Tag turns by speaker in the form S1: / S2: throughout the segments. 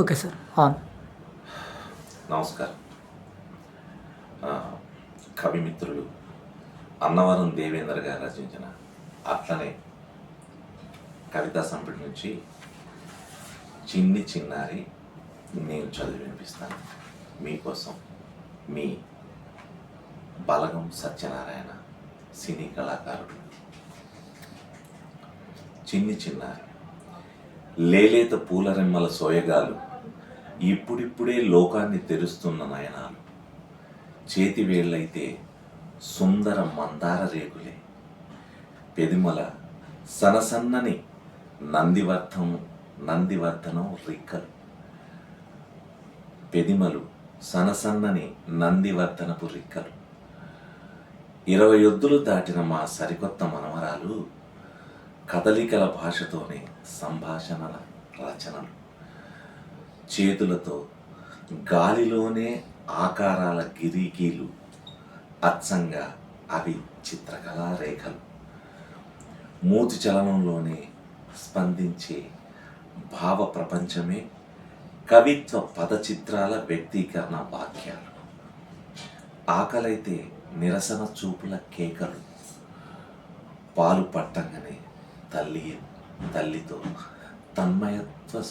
S1: Okay sir. On
S2: నమస్కారం. కవిమిత్రులు కవి మిత్రులు అన్నవరం దేవేంద్ర గారు రచించిన అట్లనే కవితా సంపుటి నుంచి చిన్ని చిన్నారి నేను చదివి వినిపిస్తాను. మీకోసం మీ బలగం సత్యనారాయణ సినీ కళాకారుడు. చిన్ని చిన్నారి లేలేత పూలరెమ్మల సోయగాలు ఇప్పుడిప్పుడే లోకాన్ని తెరుస్తున్న నయనాలు. చేతి వేళ్ళైతే సుందర మందార రేకులే. పెదిమల సనసన్నని నందివర్ధం నందివర్ధనం రిక్కలు. పెదిమలు సనసన్నని నందివర్ధనపు రిక్కలు. ఇరవై ఎద్దులు దాటిన మా సరికొత్త మనవరాలు కదలికల భాషతోనే సంభాషణల రచనలు. చేతులతో గాలిలోనే ఆకారాల గిరికీలు అచ్చంగా అవి చిత్రకళా రేఖలు. మూతి చలనంలోనే స్పందించే భావ ప్రపంచమే కవిత్వ పదచిత్రాల వ్యక్తీకరణ వాక్యాలు. ఆకలైతే నిరసన చూపుల కేకలు. పాలు పట్టంగానే తల్లి తల్లితో తన్మయత్వ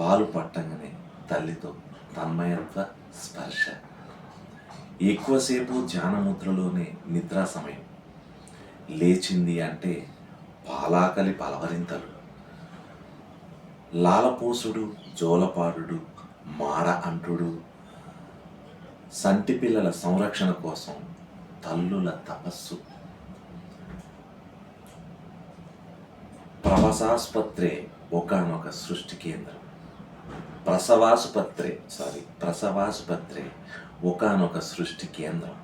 S2: పాలు పట్టంగానే తల్లితో తన్మయత్వ స్పర్శ. ఎక్కువసేపు ధ్యానముద్రలోనే నిద్రా సమయం. లేచింది అంటే పాలాకలి పలవరింతలు. లాలపోసుడు జోలపాడు మార అంటుడు. సంటి పిల్లల సంరక్షణ కోసం తల్లుల తపస్సు. ప్రవసాస్పత్రే ఒకనొక సృష్టి కేంద్రం. ప్రసవాసుపత్రి సారీ ప్రసవాసుపత్రే ఒకనొక సృష్టి కేంద్రం.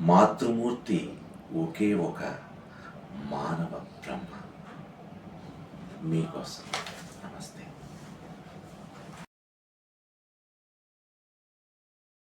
S2: మాతృమూర్తి ఒకే ఒక మానవ బ్రహ్మ మీకోసం.